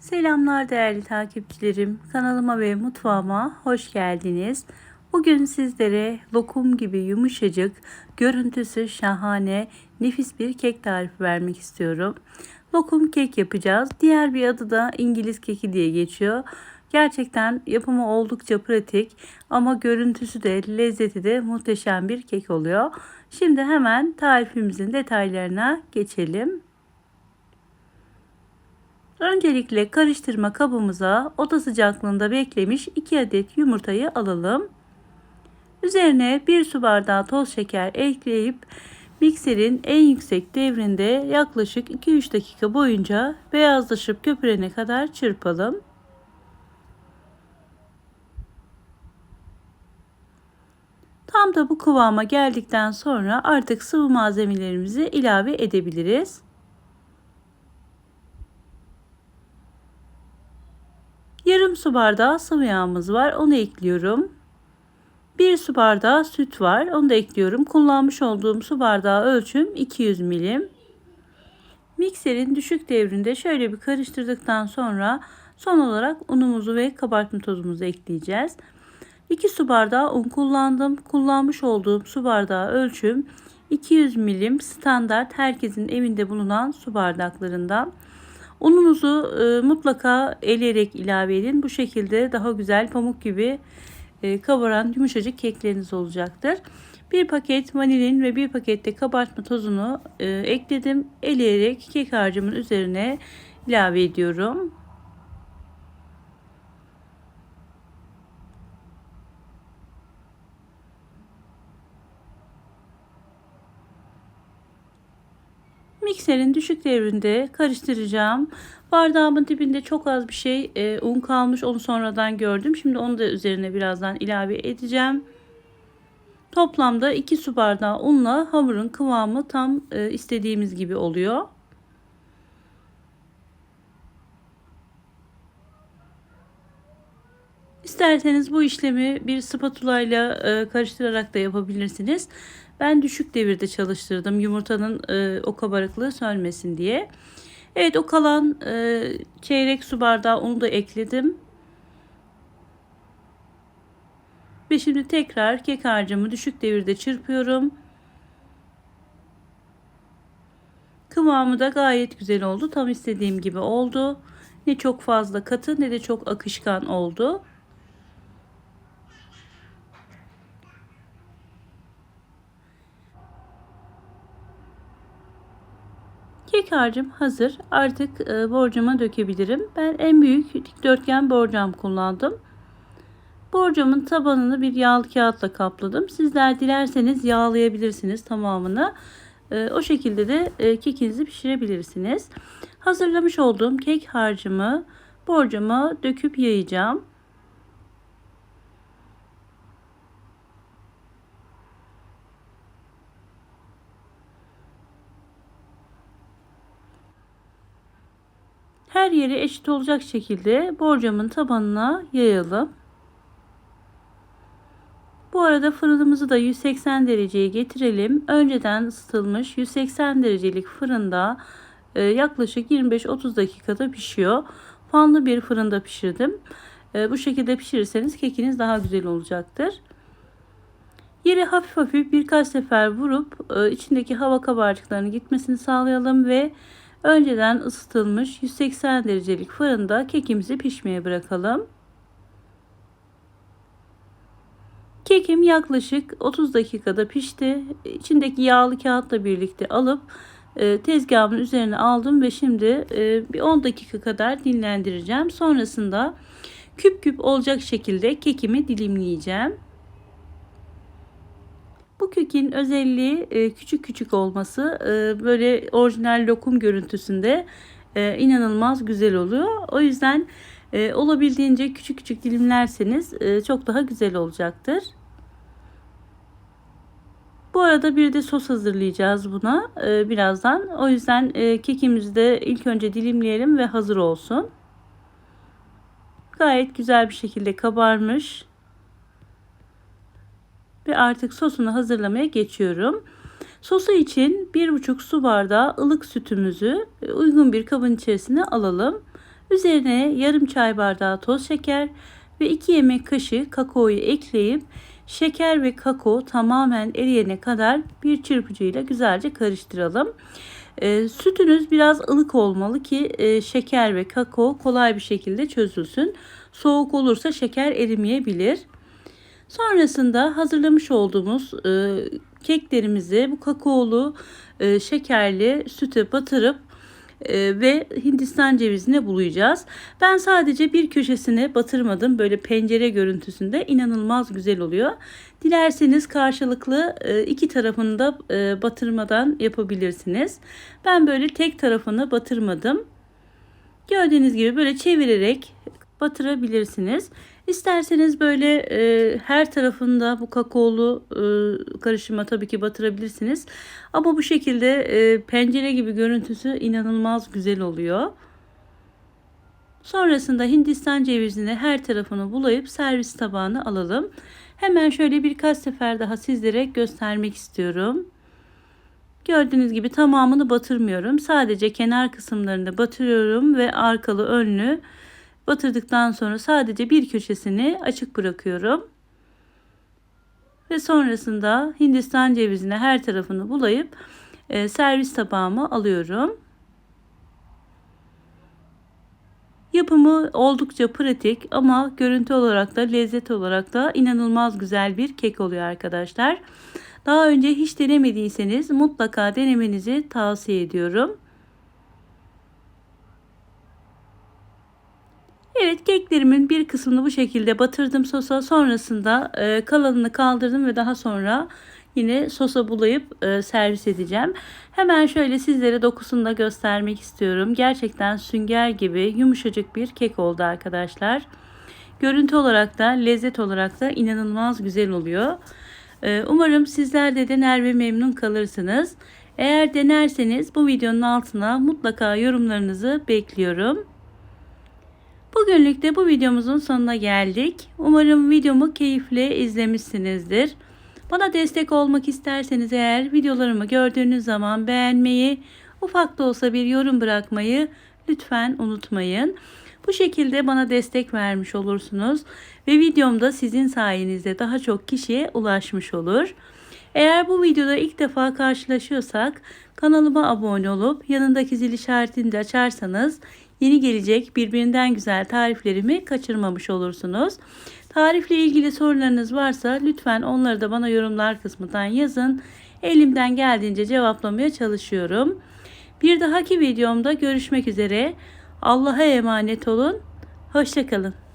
Selamlar değerli takipçilerim. Kanalıma ve mutfağıma hoş geldiniz. Bugün sizlere lokum gibi yumuşacık, görüntüsü şahane, nefis bir kek tarifi vermek istiyorum. Lokum kek yapacağız. Diğer bir adı da İngiliz keki diye geçiyor. Gerçekten yapımı oldukça pratik ama görüntüsü de lezzeti de muhteşem bir kek oluyor. Şimdi hemen tarifimizin detaylarına geçelim. Öncelikle karıştırma kabımıza oda sıcaklığında beklemiş 2 adet yumurtayı alalım. Üzerine 1 su bardağı toz şeker ekleyip mikserin en yüksek devrinde yaklaşık 2-3 dakika boyunca beyazlaşıp köpürene kadar çırpalım. Tam da bu kıvama geldikten sonra artık sıvı malzemelerimizi ilave edebiliriz. Yarım su bardağı sıvı yağımız var. Onu ekliyorum. Bir su bardağı süt var. Onu da ekliyorum. Kullanmış olduğum su bardağı ölçüm 200 milim. Mikserin düşük devrinde şöyle bir karıştırdıktan sonra son olarak unumuzu ve kabartma tozumuzu ekleyeceğiz. 2 su bardağı un kullandım. Kullanmış olduğum su bardağı ölçüm 200 milim standart herkesin evinde bulunan su bardaklarından. Ununuzu e, mutlaka eleyerek ilave edin. Bu şekilde daha güzel pamuk gibi e, kabaran yumuşacık kekleriniz olacaktır. Bir paket vanilin ve bir pakette kabartma tozunu e, ekledim. Eleyerek kek harcımın üzerine ilave ediyorum. Mikserin düşük devrinde karıştıracağım. Bardağımın dibinde çok az bir şey e, un kalmış. Onu sonradan gördüm. Şimdi onu da üzerine birazdan ilave edeceğim. Toplamda 2 su bardağı unla hamurun kıvamı tam e, istediğimiz gibi oluyor. İsterseniz bu işlemi bir spatula ile karıştırarak da yapabilirsiniz. Ben düşük devirde çalıştırdım yumurtanın e, o kabarıklığı sönmesin diye. Evet o kalan e, çeyrek su bardağı unu da ekledim. Ve şimdi tekrar kek harcımı düşük devirde çırpıyorum. Kıvamı da gayet güzel oldu. Tam istediğim gibi oldu. Ne çok fazla katı ne de çok akışkan oldu. Kek harcım hazır. Artık e, borcama dökebilirim. Ben en büyük dikdörtgen borcam kullandım. Borcamın tabanını bir yağlı kağıtla kapladım. Sizler dilerseniz yağlayabilirsiniz tamamını. E, o şekilde de e, kekinizi pişirebilirsiniz. Hazırlamış olduğum kek harcımı borcama döküp yayacağım. Her yeri eşit olacak şekilde borcamın tabanına yayalım. Bu arada fırınımızı da 180 dereceye getirelim. Önceden ısıtılmış 180 derecelik fırında e, yaklaşık 25-30 dakikada pişiyor. Fanlı bir fırında pişirdim. E, bu şekilde pişirirseniz kekiniz daha güzel olacaktır. Yere hafif hafif birkaç sefer vurup e, içindeki hava kabarcıklarının gitmesini sağlayalım ve Önceden ısıtılmış 180 derecelik fırında kekimizi pişmeye bırakalım. Kekim yaklaşık 30 dakikada pişti. İçindeki yağlı kağıtla birlikte alıp e, tezgahımın üzerine aldım ve şimdi e, bir 10 dakika kadar dinlendireceğim. Sonrasında küp küp olacak şekilde kekimi dilimleyeceğim. Bu kekin özelliği e, küçük küçük olması. E, böyle orijinal lokum görüntüsünde e, inanılmaz güzel oluyor. O yüzden olabildiğince küçük küçük dilimlerseniz çok daha güzel olacaktır. Bu arada bir de sos hazırlayacağız buna birazdan. O yüzden kekimizi de ilk önce dilimleyelim ve hazır olsun. Gayet güzel bir şekilde kabarmış ve artık sosunu hazırlamaya geçiyorum. Sosu için 1,5 su bardağı ılık sütümüzü uygun bir kabın içerisine alalım. Üzerine yarım çay bardağı toz şeker ve 2 yemek kaşığı kakaoyu ekleyip şeker ve kakao tamamen eriyene kadar bir çırpıcıyla güzelce karıştıralım. E, sütünüz biraz ılık olmalı ki e, şeker ve kakao kolay bir şekilde çözülsün. Soğuk olursa şeker erimeyebilir. Sonrasında hazırlamış olduğumuz e, keklerimizi bu kakaolu e, şekerli süte batırıp e, ve Hindistan cevizine bulayacağız. Ben sadece bir köşesine batırmadım. Böyle pencere görüntüsünde inanılmaz güzel oluyor. Dilerseniz karşılıklı e, iki tarafını da e, batırmadan yapabilirsiniz. Ben böyle tek tarafını batırmadım. Gördüğünüz gibi böyle çevirerek batırabilirsiniz. İsterseniz böyle e, her tarafında bu kakaolu e, karışıma tabii ki batırabilirsiniz. Ama bu şekilde e, pencere gibi görüntüsü inanılmaz güzel oluyor. Sonrasında Hindistan cevizini her tarafını bulayıp servis tabağına alalım. Hemen şöyle birkaç sefer daha sizlere göstermek istiyorum. Gördüğünüz gibi tamamını batırmıyorum. Sadece kenar kısımlarını batırıyorum ve arkalı önlü batırdıktan sonra sadece bir köşesini açık bırakıyorum. Ve sonrasında Hindistan cevizine her tarafını bulayıp e, servis tabağıma alıyorum. Yapımı oldukça pratik ama görüntü olarak da lezzet olarak da inanılmaz güzel bir kek oluyor arkadaşlar. Daha önce hiç denemediyseniz mutlaka denemenizi tavsiye ediyorum. Evet keklerimin bir kısmını bu şekilde batırdım sosa. Sonrasında e, kalanını kaldırdım ve daha sonra yine sosa bulayıp e, servis edeceğim. Hemen şöyle sizlere dokusunu da göstermek istiyorum. Gerçekten sünger gibi yumuşacık bir kek oldu arkadaşlar. Görüntü olarak da lezzet olarak da inanılmaz güzel oluyor. E, umarım sizler de dener ve memnun kalırsınız. Eğer denerseniz bu videonun altına mutlaka yorumlarınızı bekliyorum. Bugünlük de bu videomuzun sonuna geldik. Umarım videomu keyifle izlemişsinizdir. Bana destek olmak isterseniz eğer videolarımı gördüğünüz zaman beğenmeyi, ufak da olsa bir yorum bırakmayı lütfen unutmayın. Bu şekilde bana destek vermiş olursunuz ve videomda sizin sayenizde daha çok kişiye ulaşmış olur. Eğer bu videoda ilk defa karşılaşıyorsak kanalıma abone olup yanındaki zil işaretini de açarsanız yeni gelecek birbirinden güzel tariflerimi kaçırmamış olursunuz. Tarifle ilgili sorularınız varsa lütfen onları da bana yorumlar kısmından yazın. Elimden geldiğince cevaplamaya çalışıyorum. Bir dahaki videomda görüşmek üzere. Allah'a emanet olun. Hoşçakalın.